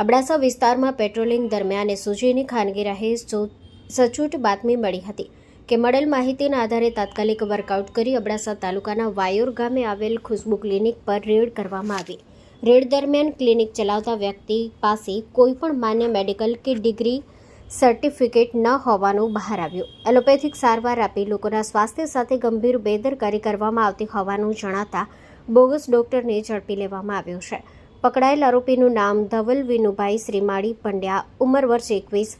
અબડાસા વિસ્તારમાં પેટ્રોલિંગ દરમિયાન એસઓજીની ખાનગી રાહે સચોટ બાતમી મળી હતી કે મળેલ માહિતીના આધારે તાત્કાલિક વર્કઆઉટ કરી અબડાસા તાલુકાના વાયોર ગામે આવેલ ખુશ્બુ ક્લિનિક પર રેડ કરવામાં આવી. રેડ દરમિયાન ક્લિનિક ચલાવતા વ્યક્તિ પાસે કોઈપણ માન્ય મેડિકલ કે ડિગ્રી સર્ટિફિકેટ ન હોવાનું બહાર આવ્યું. એલોપેથિક સારવાર આપી લોકોના સ્વાસ્થ્ય સાથે ગંભીર બેદરકારી કરવામાં આવતી હોવાનું જણાતા બોગસ ડોક્ટરને ઝડપી લેવામાં આવ્યો છે. પકડાયેલ આરોપીનું નામ ધવલ વિનુભાઈ શ્રીમાળી પંડ્યા, ઉંમર વર્ષ એકવીસ.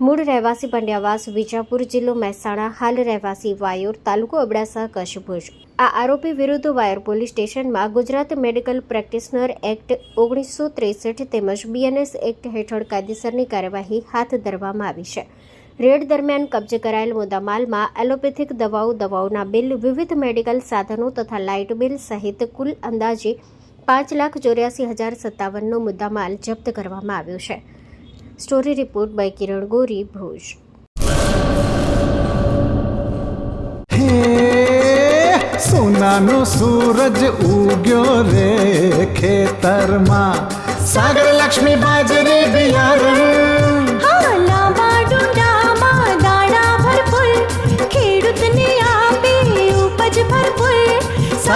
મૂળ રહેવાસી પંડ્યાવાસ વિજાપુર જિલ્લો મહેસાણા, હાલ રહેવાસી વાયોર તાલુકો અબડાસા કચ્છ ભુજ આ આરોપી વિરુદ્ધ વાયોર પોલીસ સ્ટેશનમાં ગુજરાત મેડિકલ પ્રેક્ટિશનર એક્ટ ઓગણીસો ત્રેસઠ તેમજ બીએનએસ એક્ટ હેઠળ કાયદેસરની કાર્યવાહી હાથ ધરવામાં આવી છે. રેડ દરમિયાન કબજે કરાયેલ મુદ્દામાલમાં એલોપેથિક દવાઓ, દવાઓના બિલ, વિવિધ મેડિકલ સાધનો તથા લાઇટ બિલ સહિત કુલ અંદાજે પાંચ લાખ ચોર્યાસી હજાર સત્તાવનનો મુદ્દામાલ જપ્ત કરવામાં આવ્યો છે. સ્ટોરી રિપોર્ટ બાય કિરણ ગોરી, ભુજ. સોનાનો સૂરજ ઉગ્યો રે ખેતરમાં. સાગર લક્ષ્મી બાજરી બિયારણ